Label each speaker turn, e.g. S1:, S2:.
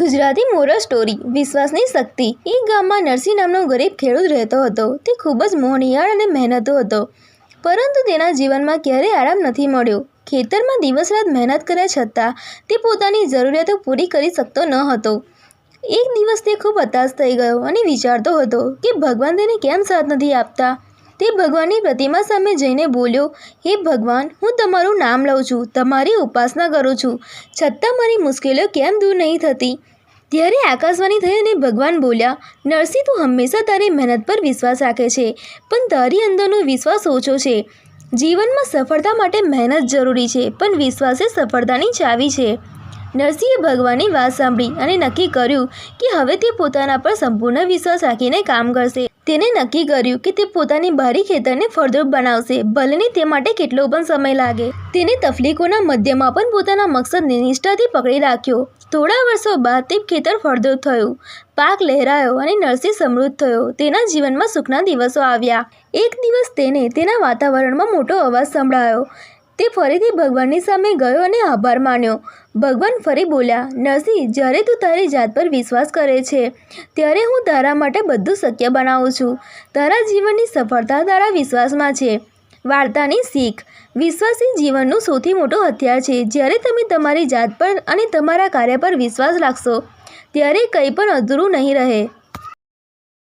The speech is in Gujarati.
S1: ગુજરાતી મોરલ સ્ટોરી, વિશ્વાસની શક્તિ. એક ગામમાં નરસિંહ નામનો ગરીબ ખેડૂત રહેતો હતો. તે ખૂબ જ મોહનિયાળ અને મહેનતુ હતો. પરંતુ તેના જીવનમાં ક્યારેય આરામ નથી મળ્યો. ખેતરમાં દિવસ રાત મહેનત કર્યા છતાં, તે પોતાની જરૂરિયાતો પૂરી કરી શકતો ન હતો. એક દિવસ તે ખૂબ હતાશ થઈ ગયો અને વિચારતો હતો કે ભગવાન તેને કેમ સાથ નથી આપતા? તે ભગવાનની પ્રતિમા સામે જઈને બોલ્યો, હે ભગવાન, હું તમારું નામ લઉં છું, તમારી ઉપાસના કરું છું. છતાં મારી મુશ્કેલીઓ કેમ દૂર નહીં થતી? ત્યારે આકાશવાણી થઈ અને ભગવાન બોલ્યા, નરસિંહ, તું હંમેશા તારી મહેનત પર વિશ્વાસ રાખે છે, પણ તારી અંદરનો વિશ્વાસ ઓછો છે. જીવનમાં સફળતા માટે મહેનત જરૂરી છે, પણ વિશ્વાસ એ સફળતાની ચાવી છે. નરસિંહે ભગવાનની વાત સાંભળી અને નક્કી કર્યું કે હવે તે પોતાના પર સંપૂર્ણ વિશ્વાસ રાખીને કામ કરશે. તેને નક્કી કર્યું કે તે પોતાની બારી ખેતરને ફળદ્રુપ બનાવશે ભલેને તે માટે કેટલો પણ સમય લાગે. તેને તકલીફોના મધ્યમાં પણ પોતાના મકસદને નિષ્ઠાથી પકડી રાખ્યો. થોડા વર્ષો બાદ તે ખેતર ફળદ્રુપ થયું. પાક લહેરાયો અને નરસિંહ સમૃદ્ધ થયો. તેના જીવનમાં સુખના દિવસો આવ્યા. એક દિવસ તેને તેના વાતાવરણમાં મોટો અવાજ સંભળાયો. તે ફરીથી ભગવાનની સામે ગયો અને આભાર માન્યો. ભગવાન ફરી બોલ્યા, નરસિંહ, જ્યારે તું તારી જાત પર વિશ્વાસ કરે છે, ત્યારે હું તારા માટે બધું શક્ય બનાવું છું. તારા જીવનની સફળતા તારા વિશ્વાસમાં છે. વાર્તાની શીખ. વિશ્વાસ જીવનનું સૌથી મોટું હથિયાર છે. જ્યારે તમે તમારી જાત પર અને તમારા કાર્ય પર વિશ્વાસ રાખશો, ત્યારે કંઈ પણ અધૂરું નહીં રહે.